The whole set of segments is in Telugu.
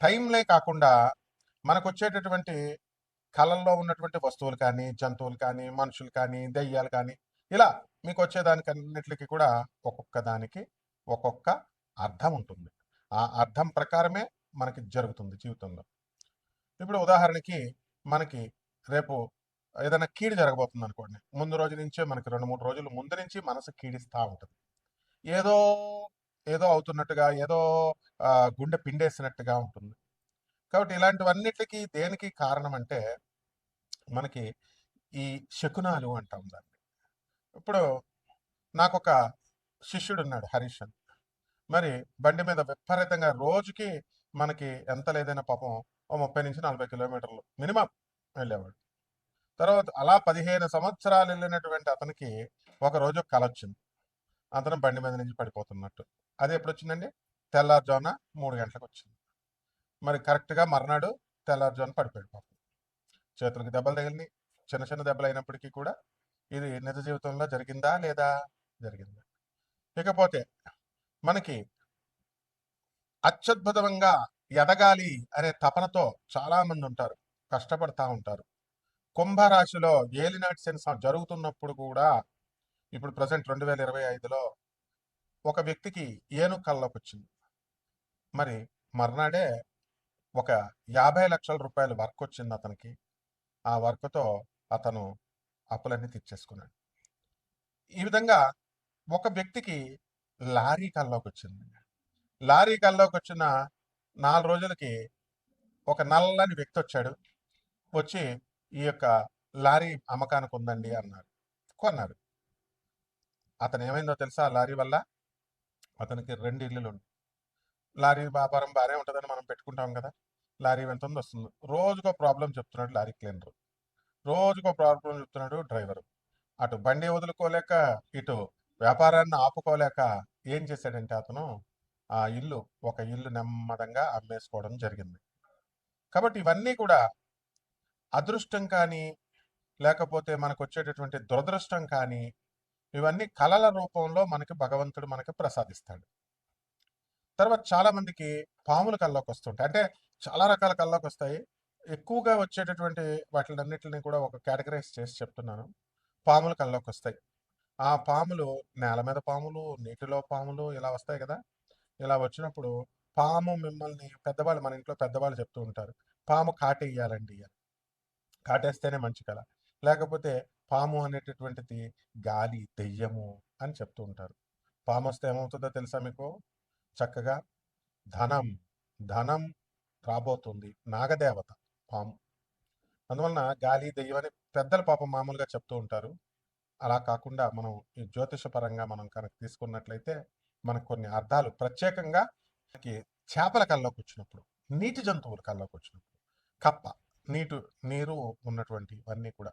టైంలే కాకుండా మనకు వచ్చేటటువంటి కళల్లో ఉన్నటువంటి వస్తువులు కానీ జంతువులు కానీ మనుషులు కానీ దెయ్యాలు కానీ ఇలా మీకు వచ్చేదానికి అన్నిటికీ కూడా ఒక్కొక్క దానికి ఒక్కొక్క అర్థం ఉంటుంది. ఆ అర్థం ప్రకారమే మనకి జరుగుతుంది జీవితంలో. ఇప్పుడు ఉదాహరణకి మనకి రేపు ఏదైనా కీడు జరగబోతుంది అనుకోండి ముందు రోజు నుంచే మనకి రెండు మూడు రోజులు ముందు నుంచి మనసు కీడిస్తూ ఉంటుంది. ఏదో ఏదో అవుతున్నట్టుగా ఏదో గుండె పిండేసినట్టుగా ఉంటుంది. కాబట్టి ఇలాంటివన్నిటికీ దేనికి కారణం అంటే మనకి ఈ శకునాలు అంటాం దాన్ని. ఇప్పుడు నాకు ఒక శిష్యుడు ఉన్నాడు హరీష్ అని మరి బండి మీద విపరీతంగా రోజుకి మనకి ఎంత లేదైనా పాపం ఓ ముప్పై నుంచి నలభై కిలోమీటర్లు మినిమం వెళ్ళేవాడు. తర్వాత అలా పదిహేను సంవత్సరాలు వెళ్ళినటువంటి అతనికి ఒక రోజు కల వచ్చింది అతను బండి మీద నుంచి పడిపోతున్నట్టు. అది ఎప్పుడు వచ్చిందండి తెల్లారుజామున మూడు గంటలకు వచ్చింది మరి కరెక్ట్గా మర్నాడు తెల్లారుజామున పడిపోయాడు పాపం. చేతులకు దెబ్బలు తగిలినాయి. చిన్న చిన్న దెబ్బలు అయినప్పటికీ కూడా ఇది నిజ జీవితంలో జరిగిందా లేదా? జరిగిందా? ఇకపోతే మనకి అత్యద్భుతంగా ఎదగాలి అనే తపనతో చాలామంది ఉంటారు కష్టపడతా ఉంటారు. కుంభరాశిలో ఏలినాటి శని జరుగుతున్నప్పుడు కూడా ఇప్పుడు ప్రజెంట్ రెండు వేల ఇరవై ఐదులో ఒక వ్యక్తికి ఏను కళ్ళలోకి వచ్చింది మరి మర్నాడే ఒక యాభై లక్షల రూపాయల వర్క్ వచ్చింది అతనికి. ఆ వర్క్తో అతను అప్పులన్నీ తీర్చేసుకున్నాడు. ఈ విధంగా ఒక వ్యక్తికి లారీ కల్లోకి వచ్చింది లారీ కల్లోకి వచ్చిన నాలుగు రోజులకి ఒక నల్లని వ్యక్తి వచ్చాడు. వచ్చి ఈ యొక్క లారీ అమ్మకానికి ఉందండి అన్నారు కొన్నారు అతను ఏమైందో తెలుసా? ఆ లారీ వల్ల అతనికి రెండు ఇల్లులు లారీ వ్యాపారం బాగానే ఉంటుందని మనం పెట్టుకుంటాం కదా లారీ ఎంత వస్తుంది. రోజుకో ప్రాబ్లం చెప్తున్నాడు లారీ క్లీనర్. రోజుకో ప్రాబ్లం చెప్తున్నాడు డ్రైవరు. అటు బండి వదులుకోలేక ఇటు వ్యాపారాన్ని ఆపుకోలేక ఏం చేశాడంటే అతను ఆ ఇల్లు ఒక ఇల్లు నెమ్మదంగా అమ్మేసుకోవడం జరిగింది. కాబట్టి ఇవన్నీ కూడా అదృష్టం కానీ లేకపోతే మనకు వచ్చేటటువంటి దురదృష్టం కానీ ఇవన్నీ కళల రూపంలో మనకి భగవంతుడు మనకి ప్రసాదిస్తాడు. తర్వాత చాలా మందికి పాములు కల్లోకి వస్తుంటాయి. అంటే చాలా రకాల కల్లోకి వస్తాయి. ఎక్కువగా వచ్చేటటువంటి వాటిలన్నిటిని కూడా ఒక కేటగరైజ్ చేసి చెప్తున్నాను. పాములు కల్లోకి వస్తాయి. ఆ పాములు నేల మీద పాములు నీటిలో పాములు ఇలా వస్తాయి కదా. ఇలా వచ్చినప్పుడు పాము మిమ్మల్ని పెద్దవాళ్ళు మన ఇంట్లో పెద్దవాళ్ళు చెప్తూ ఉంటారు. పాము కాటేయాలండి అని. కాటేస్తేనే మంచి కళ. లేకపోతే పాము అనేటటువంటిది గాలి దెయ్యము అని చెప్తూ ఉంటారు. పాము వస్తే ఏమవుతుందో తెలుసా మీకు? చక్కగా ధనం ధనం రాబోతుంది. నాగదేవత పాము. అందువలన గాలి దెయ్యం అని పెద్దల పాపం మామూలుగా చెప్తూ ఉంటారు. అలా కాకుండా మనం ఈ జ్యోతిషపరంగా మనం కనుక తీసుకున్నట్లయితే మనకు కొన్ని అర్థాలు. ప్రత్యేకంగా మనకి చేపల కల్లోకి వచ్చినప్పుడు నీటి జంతువుల కల్లోకి వచ్చినప్పుడు కప్ప నీటు నీరు ఉన్నటువంటి ఇవన్నీ కూడా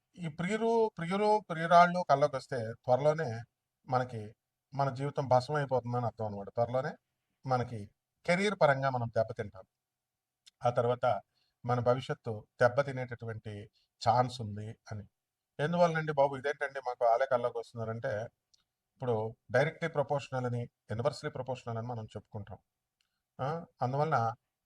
ఈ ప్రియులు ప్రియులు ప్రియురాళ్ళు కళ్ళకి వస్తే త్వరలోనే మనకి మన జీవితం భస్మం అయిపోతుందని అర్థం అనమాట త్వరలోనే మనకి కెరీర్ పరంగా మనం దెబ్బతింటాం. ఆ తర్వాత మన భవిష్యత్తు దెబ్బతినేటటువంటి ఛాన్స్ ఉంది అని. ఎందువల్లనండి బాబు? ఇదేంటండి మాకు ఆలే కళ్ళకి వస్తున్నారంటే ఇప్పుడు డైరెక్ట్లీ ప్రపోర్షనల్ అని ఇన్వర్స్లీ ప్రపోర్షనల్ అని మనం చెప్పుకుంటాం. అందువలన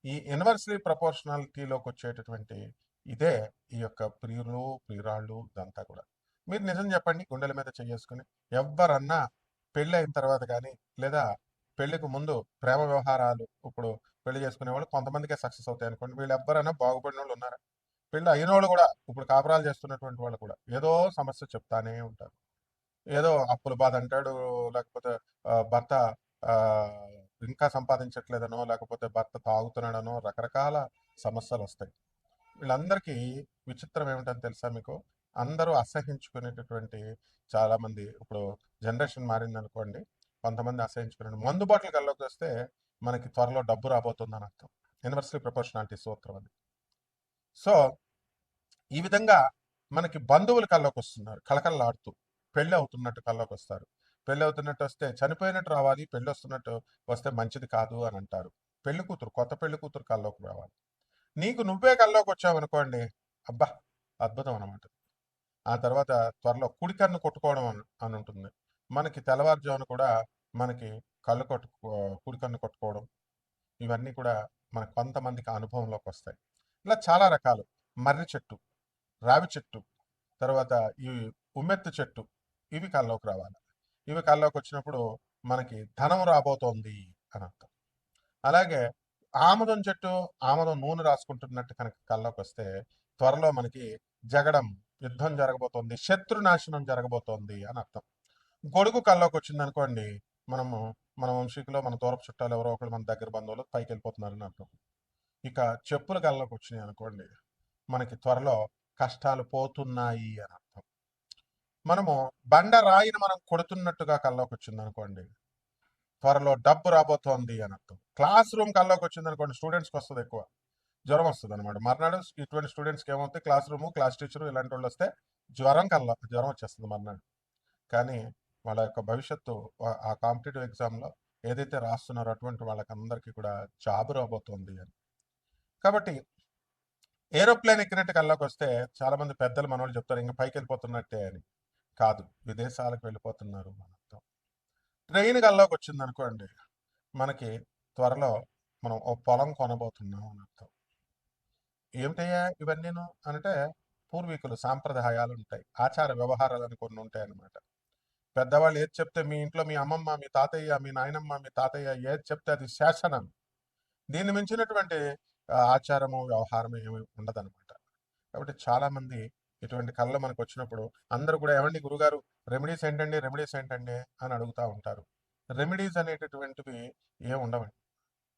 ఈ ఇన్వర్స్లీ ప్రపోర్షనాలిటీలోకి వచ్చేటటువంటి ఇదే ఈ యొక్క ప్రియులు ప్రియురాళ్ళు ఇదంతా కూడా. మీరు నిజం చెప్పండి గుండెల మీద చేసుకుని ఎవరన్నా పెళ్ళి అయిన తర్వాత కానీ లేదా పెళ్ళికి ముందు ప్రేమ వ్యవహారాలు ఇప్పుడు పెళ్ళి చేసుకునే వాళ్ళు కొంతమందికే సక్సెస్ అవుతాయి అనుకోండి వీళ్ళు ఎవరైనా బాగుపడిన వాళ్ళు ఉన్నారా? పెళ్ళి అయిన వాళ్ళు కూడా ఇప్పుడు కాపురాలు చేస్తున్నటువంటి వాళ్ళు కూడా ఏదో సమస్య చెప్తానే ఉంటారు. ఏదో అప్పుల బాధ అంటాడు లేకపోతే భర్త ఇంకా సంపాదించట్లేదనో లేకపోతే భర్త తాగుతున్నాడనో రకరకాల సమస్యలు వస్తాయి వీళ్ళందరికీ విచిత్రం ఏమిటని తెలుసా మీకు? అందరూ అసహించుకునేటటువంటి చాలా మంది ఇప్పుడు జనరేషన్ మారింది అనుకోండి కొంతమంది అసహించుకునే మందు బాటిల్ కల్లోకి వస్తే మనకి త్వరలో డబ్బు రాబోతుందని అర్థం. యూనివర్సల్ ప్రపోర్షనాలిటీ సూత్రం అది. సో ఈ విధంగా మనకి బంధువులు కల్లోకి వస్తున్నారు కలకల్లాడుతూ పెళ్ళి అవుతున్నట్టు కల్లోకి వస్తారు. పెళ్ళి అవుతున్నట్టు వస్తే చనిపోయినట్టు రావాలి పెళ్ళి వస్తున్నట్టు వస్తే మంచిది కాదు అని అంటారు. పెళ్ళి కూతురు కొత్త పెళ్ళి కూతురు కల్లోకి రావాలి. నీకు నువ్వే కల్లోకి వచ్చావు అనుకోండి అబ్బా అద్భుతం అనమాట ఆ తర్వాత త్వరలో కుడి కన్ను కొట్టుకోవడం అని అని ఉంటుంది మనకి తెల్లవారుజామున కూడా మనకి కళ్ళు కొట్టుకో కుడి కన్ను కొట్టుకోవడం ఇవన్నీ కూడా మన కొంతమందికి అనుభవంలోకి వస్తాయి. ఇలా చాలా రకాలు. మర్రి చెట్టు రావి చెట్టు తర్వాత ఈ ఉమ్మెత్తు చెట్టు ఇవి కళ్ళలోకి రావాలి. ఇవి కళ్ళలోకి వచ్చినప్పుడు మనకి ధనం రాబోతోంది అని అర్థం. అలాగే ఆముదం చెట్టు ఆముదం నూనె రాసుకుంటున్నట్టు కనుక కల్లోకి వస్తే త్వరలో మనకి జగడం యుద్ధం జరగబోతోంది శత్రు నాశనం జరగబోతోంది అని అర్థం. గొడుగు కల్లోకి వచ్చింది అనుకోండి మనము మన వంశీకులో మన దూరపు చుట్టాలు ఎవరో ఒకరు మన దగ్గర బంధువులు పైకి వెళ్ళిపోతున్నారని అర్థం. ఇక చెప్పులు కల్లోకి వచ్చినాయి అనుకోండి మనకి త్వరలో కష్టాలు పోతున్నాయి అని అర్థం. మనము బండ రాయిని మనం కొడుతున్నట్టుగా కల్లోకి వచ్చింది అనుకోండి త్వరలో డబ్బు రాబోతోంది అని అర్థం. క్లాస్ రూమ్ కల్లోకి వచ్చింది అనుకోండి స్టూడెంట్స్కి వస్తుంది ఎక్కువ. జ్వరం వస్తుంది అనమాట మర్నాడు ఇటువంటి స్టూడెంట్స్కి ఏమవుతుంది క్లాస్ రూమ్ క్లాస్ టీచర్ ఇలాంటి వాళ్ళు వస్తే జ్వరం కల్లా జ్వరం వచ్చేస్తుంది మర్నాడు. కానీ వాళ్ళ యొక్క భవిష్యత్తు ఆ- కాంపిటేటివ్ ఎగ్జామ్లో ఏదైతే రాస్తున్నారో అటువంటి వాళ్ళకందరికీ కూడా జాబ్ రాబోతుంది అని. కాబట్టి ఏరోప్లేన్ ఎక్కినట్టు కల్లోకి వస్తే చాలామంది పెద్దలు మనవాళ్ళు చెప్తారు ఇంకా పైకి వెళ్ళిపోతున్నట్టే అని. కాదు విదేశాలకు వెళ్ళిపోతున్నారు మన అర్థం ట్రైన్ కల్లోకి వచ్చింది అనుకోండి మనకి త్వరలో మనం ఓ పొలం కొనబోతున్నాం అని అర్థం. ఏమిటయ్యా ఇవన్నీను? అంటే పూర్వీకులు సాంప్రదాయాలు ఉంటాయి ఆచార వ్యవహారాలు అని కొన్ని ఉంటాయి అన్నమాట పెద్దవాళ్ళు ఏది చెప్తే మీ ఇంట్లో మీ అమ్మమ్మ మీ తాతయ్య మీ నాయనమ్మ మీ తాతయ్య ఏది చెప్తే అది శాసనం. దీన్ని మించినటువంటి ఆచారము వ్యవహారము ఏమి ఉండదన్నమాట. కాబట్టి చాలా మంది ఇటువంటి కళ్ళు మనకు వచ్చినప్పుడు అందరూ కూడా ఏమండి గురుగారు? రెమెడీస్ ఏంటండి? రెమెడీస్ ఏంటండి? అని అడుగుతూ ఉంటారు. రెమెడీస్ అనేటటువంటివి ఏమి ఉండవండి.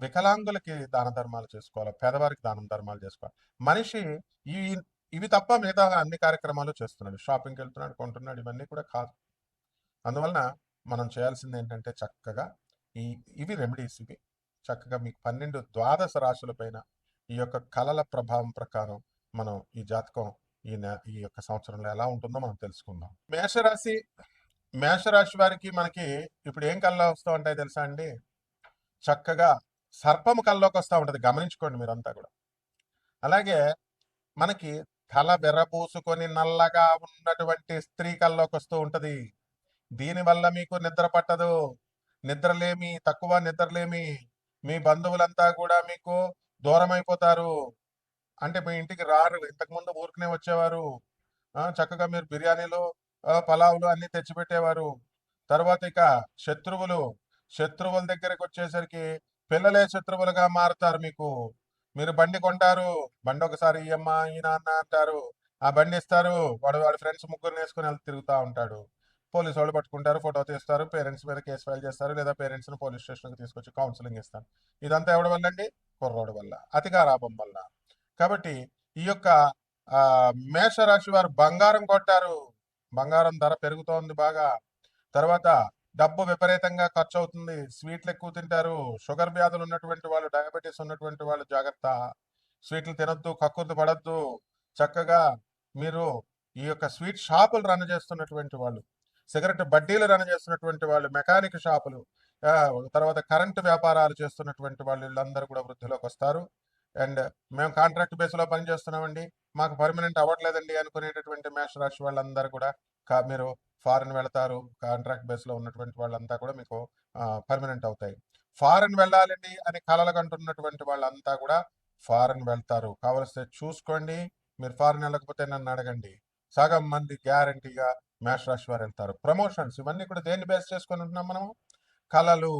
వికలాంగులకి దాన ధర్మాలు చేసుకోవాలి? పేదవారికి దానం ధర్మాలు చేసుకోవాలి? మనిషి ఈ ఇవి తప్ప మిగతా అన్ని కార్యక్రమాలు చేస్తున్నాడు. షాపింగ్కి వెళ్తున్నాడు కొంటున్నాడు ఇవన్నీ కూడా కాదు. అందువలన మనం చేయాల్సింది ఏంటంటే చక్కగా ఈ ఇవి రెమెడీస్ ఇవి. చక్కగా మీకు పన్నెండు ద్వాదశ రాశుల పైన ఈ యొక్క కళల ప్రభావం ప్రకారం మనం ఈ జాతకం ఈ నె- ఈ యొక్క సంవత్సరంలో ఎలా ఉంటుందో మనం తెలుసుకుందాం. మేషరాశి మేషరాశి వారికి మనకి ఇప్పుడు ఏం కళ్ళ వస్తూ ఉంటాయి తెలుసా అండి? చక్కగా సర్పము కల్లోకి వస్తూ ఉంటుంది. గమనించుకోండి మీరంతా కూడా. అలాగే మనకి తల బెర్రబూసుకొని నల్లగా ఉన్నటువంటి స్త్రీ కల్లోకి వస్తూ ఉంటుంది దీనివల్ల మీకు నిద్ర పట్టదు. నిద్రలేమి తక్కువ నిద్రలేమి మీ బంధువులంతా కూడా మీకు దూరం అయిపోతారు అంటే మీ ఇంటికి రారు. ఇంతకుముందు ఊరికనే వచ్చేవారు. చక్కగా మీరు బిర్యానీలు పలావులు అన్ని తెచ్చిపెట్టేవారు. తర్వాత ఇక శత్రువులు. శత్రువుల దగ్గరకు వచ్చేసరికి పిల్లలే శత్రువులుగా మారుతారు మీకు. మీరు బండి కొంటారు బండి ఒకసారి ఈ అమ్మ ఈ నాన్న అంటారు. ఆ బండి ఇస్తారు వాడు వాడి ఫ్రెండ్స్ ముగ్గురు వేసుకుని వెళ్తూ తిరుగుతూ ఉంటాడు. పోలీసు వాళ్ళు పట్టుకుంటారు ఫోటో తీస్తారు పేరెంట్స్ మీద కేసు ఫైల్ చేస్తారు లేదా పేరెంట్స్ని పోలీస్ స్టేషన్కి తీసుకొచ్చి కౌన్సిలింగ్ ఇస్తారు. ఇదంతా ఎవడి వల్ల అండి కుర్రోడు వల్ల అతికారాపం వల్ల. కాబట్టి ఈ యొక్క మేషరాశి వారు బంగారం కొట్టారు. బంగారం ధర పెరుగుతోంది బాగా. తర్వాత డబ్బు విపరీతంగా ఖర్చు అవుతుంది స్వీట్లు ఎక్కువ తింటారు. షుగర్ వ్యాధులు ఉన్నటువంటి వాళ్ళు డయాబెటీస్ ఉన్నటువంటి వాళ్ళు జాగ్రత్త. స్వీట్లు తినొద్దు కక్కుర్తి పడద్దు. చక్కగా మీరు ఈ యొక్క స్వీట్ షాపులు రన్ చేస్తున్నటువంటి వాళ్ళు సిగరెట్ బడ్డీలు రన్ చేస్తున్నటువంటి వాళ్ళు మెకానిక్ షాపులు తర్వాత కరెంటు వ్యాపారాలు చేస్తున్నటువంటి వాళ్ళు వీళ్ళందరూ కూడా వృద్ధిలోకి వస్తారు. అండ్ మేము కాంట్రాక్ట్ బేస్లో పనిచేస్తున్నామండి. మాకు పర్మనెంట్ అవ్వట్లేదండి అనుకునేటటువంటి మేషరాశి వాళ్ళందరూ కూడా. మీరు ఫారెన్ వెళతారు కాంట్రాక్ట్ బేస్లో ఉన్నటువంటి వాళ్ళంతా కూడా మీకు పర్మనెంట్ అవుతాయి. ఫారెన్ వెళ్ళాలండి అని కలలు కంటున్నటువంటి వాళ్ళంతా కూడా ఫారెన్ వెళ్తారు. కావలిస్తే చూసుకోండి మీరు ఫారెన్ వెళ్ళకపోతే నన్ను అడగండి. సగం మంది గ్యారంటీగా మేషరాశి వారు వెళ్తారు. ప్రమోషన్స్ ఇవన్నీ కూడా దేన్ని బేస్ చేసుకొని ఉంటున్నాం మనము? కళలు.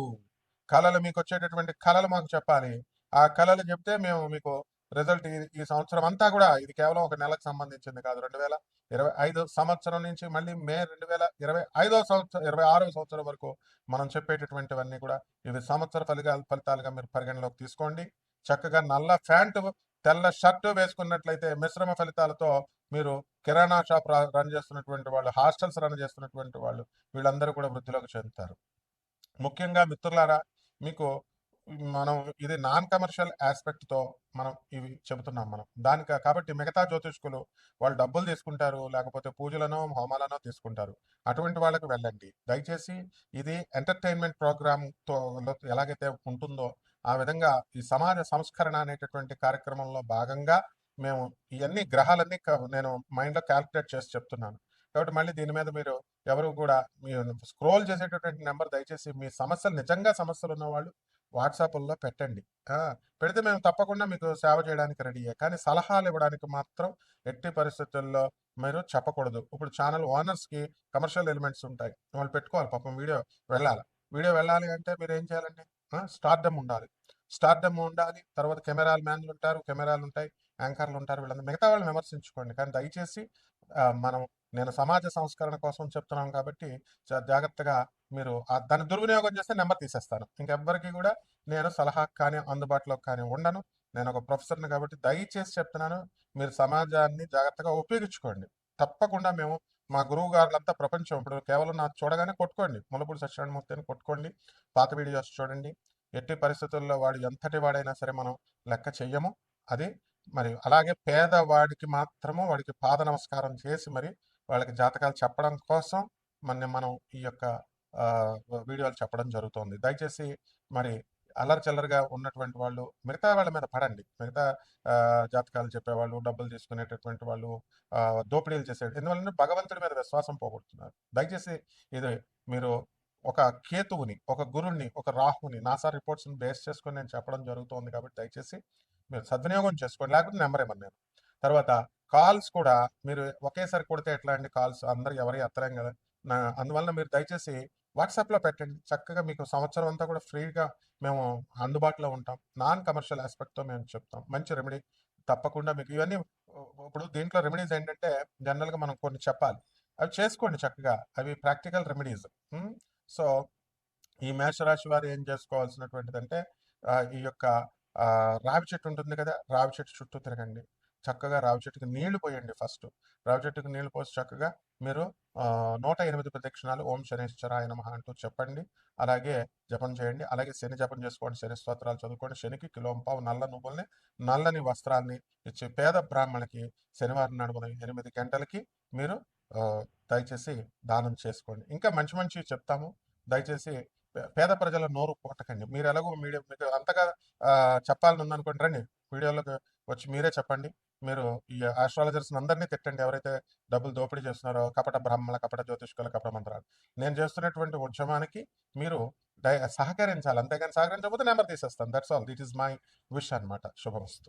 కళలు మీకు వచ్చేటటువంటి కళలు మాకు చెప్పాలి. ఆ కళలు చెప్తే మేము మీకు రిజల్ట్ ఈ సంవత్సరం అంతా కూడా ఇది కేవలం ఒక నెలకు సంబంధించింది కాదు. రెండు వేల ఇరవై ఐదు సంవత్సరం నుంచి మళ్ళీ మే రెండు వేల ఇరవై ఐదో సంవత్సరం ఇరవై ఆరో సంవత్సరం వరకు మనం చెప్పేటటువంటివన్నీ కూడా ఇవి సంవత్సర ఫలితాలు ఫలితాలుగా మీరు పరిగణలోకి తీసుకోండి. చక్కగా నల్ల ప్యాంటు తెల్ల షర్టు వేసుకున్నట్లయితే మిశ్రమ ఫలితాలతో మీరు కిరాణా షాప్ రన్ చేస్తున్నటువంటి వాళ్ళు హాస్టల్స్ రన్ చేస్తున్నటువంటి వాళ్ళు వీళ్ళందరూ కూడా వృద్ధిలోకి చెందుతారు. ముఖ్యంగా మిత్రులారా మీకు మనం ఇది నాన్ కమర్షియల్ ఆస్పెక్ట్తో మనం ఇవి చెబుతున్నాం మనం. దానికి కాబట్టి మిగతా జ్యోతిష్కులు వాళ్ళు డబ్బులు తీసుకుంటారు లేకపోతే పూజలనో హోమాలనో తీసుకుంటారు. అటువంటి వాళ్ళకి వెళ్ళండి. దయచేసి ఇది ఎంటర్టైన్మెంట్ ప్రోగ్రామ్తో ఎలాగైతే ఉంటుందో ఆ విధంగా ఈ సమాజ సంస్కరణ అనేటటువంటి కార్యక్రమంలో భాగంగా మేము ఇవన్నీ గ్రహాలన్నీ క- నేను మైండ్లో క్యాల్కులేట్ చేసి చెప్తున్నాను. కాబట్టి మళ్ళీ దీని మీద మీరు ఎవరు కూడా మీరు స్క్రోల్ చేసేటటువంటి నెంబర్ దయచేసి మీ సమస్యలు నిజంగా సమస్యలు ఉన్న వాళ్ళు వాట్సాప్లో పెట్టండి. పెడితే మేము తప్పకుండా మీకు సేవ చేయడానికి రెడీయే కానీ సలహాలు ఇవ్వడానికి మాత్రం ఎట్టి పరిస్థితుల్లో మీరు చెప్పకూడదు. ఇప్పుడు ఛానల్ ఓనర్స్కి కమర్షియల్ ఎలిమెంట్స్ ఉంటాయి. వాళ్ళు పెట్టుకోవాలి. పాపం వీడియో వెళ్ళాలి. వీడియో వెళ్ళాలి అంటే మీరు ఏం చేయాలండి? స్టార్డమ్ ఉండాలి. స్టార్డమ్ ఉండాలి. తర్వాత కెమెరాలు మ్యాన్లు ఉంటారు. కెమెరాలు ఉంటాయి. యాంకర్లు ఉంటారు. వీళ్ళందరూ మిగతా వాళ్ళని విమర్శించుకోండి. కానీ దయచేసి మనం నేను సమాజ సంస్కరణ కోసం చెప్తున్నాను కాబట్టి జాగ్రత్తగా మీరు దాన్ని దుర్వినియోగం చేస్తే నెంబర్ తీసేస్తాను ఇంకెవ్వరికి కూడా నేను సలహా కానీ అందుబాటులో కానీ ఉండను. నేను ఒక ప్రొఫెసర్ని కాబట్టి దయచేసి చెప్తున్నాను మీరు సమాజాన్ని జాగ్రత్తగా ఉపయోగించుకోండి. తప్పకుండా మేము మా గురువు గారులంతా ప్రపంచం ఇప్పుడు కేవలం నాకు చూడగానే కొట్టుకోండి. ములపూడి సత్యనారాయణమూర్తి అని కొట్టుకోండి. పాత వీడియోస్ చూడండి. ఎట్టి పరిస్థితుల్లో వాడు ఎంతటి వాడైనా సరే మనం లెక్క చెయ్యము. అది మరి అలాగే పేదవాడికి మాత్రము వాడికి పాద నమస్కారం చేసి మరి వాళ్ళకి జాతకాలు చెప్పడం కోసం మన మనం ఈ యొక్క వీడియోలు చెప్పడం జరుగుతుంది. దయచేసి మరి అల్లరి చిల్లరగా ఉన్నటువంటి వాళ్ళు మిగతా వాళ్ళ మీద పడండి. మిగతా జాతకాలు చెప్పేవాళ్ళు డబ్బులు తీసుకునేటటువంటి వాళ్ళు దోపిడీలు చేసే ఎందువల్ల భగవంతుడి మీద విశ్వాసం పోగొడుతున్నారు. దయచేసి ఇది మీరు ఒక కేతువుని ఒక గురుణ్ణి ఒక రాహుని నాసా రిపోర్ట్స్ని బేస్ చేసుకొని నేను చెప్పడం జరుగుతోంది కాబట్టి దయచేసి మీరు సద్వినియోగం చేసుకోండి. లేకపోతే నెంబర్ ఇవ్వను నేను. తర్వాత కాల్స్ కూడా మీరు ఒకేసారి కొడితే ఎట్లా అండి కాల్స్? అందరు ఎవరి ఎత్తలేం కదా. నా అందువల్ల మీరు దయచేసి వాట్సాప్లో పెట్టండి. చక్కగా మీకు సంవత్సరం అంతా కూడా ఫ్రీగా మేము అందుబాటులో ఉంటాం. నాన్ కమర్షియల్ ఆస్పెక్ట్తో మేము చెప్తాం. మంచి రెమెడీ. తప్పకుండా మీకు ఇవన్నీ ఇప్పుడు దీంట్లో రెమెడీస్ ఏంటంటే జనరల్గా మనం కొన్ని చెప్పాలి. అవి చేసుకోండి చక్కగా. అవి ప్రాక్టికల్ రెమెడీస్. సో ఈ మేషరాశి వారు ఏం చేసుకోవాల్సినటువంటిది అంటే ఈ యొక్క రావి చెట్టు ఉంటుంది కదా. రావి చెట్టు చుట్టూ తిరగండి. చక్కగా రావి చెట్టుకి నీళ్ళు పోయండి ఫస్ట్. రావి చెట్టుకు నీళ్ళు పోసి చక్కగా మీరు నూట ఎనిమిది ప్రదక్షిణాలు ఓం శనేశ్వరాయ నమ అంటూ చెప్పండి. అలాగే జపం చేయండి. అలాగే శని జపం చేసుకోండి. శని స్తోత్రాలు చదువుకోండి. శనికి కిలోంపావు నల్ల నువ్వుల్ని నల్లని వస్త్రాల్ని ఇచ్చి పేద బ్రాహ్మణికి శనివారం నడుమున ఎనిమిది గంటలకి మీరు దయచేసి దానం చేసుకోండి. ఇంకా మంచి మంచి చెప్తాము. దయచేసి పేద ప్రజల నోరు కొట్టకండి మీరు ఎలాగో మీడియా మీకు అంతగా చెప్పాలని ఉందనుకోండి రండి. వీడియోలోకి వచ్చి మీరే చెప్పండి. మీరు ఈ ఆస్ట్రాలజర్స్ అందరినీ తిట్టండి. ఎవరైతే డబ్బులు దోపిడీ చేస్తున్నారో కపట బ్రాహ్మణ కపట జ్యోతిష్కుల కపట మంత్రాలు. నేను చేస్తున్నటువంటి ఉద్యమానికి మీరు డై సహకరించాలి. అంతేగాని సహకరించకపోతే నెంబర్ తీసేస్తాను. That's all that is my wish అన్నమాట. శుభమస్తు.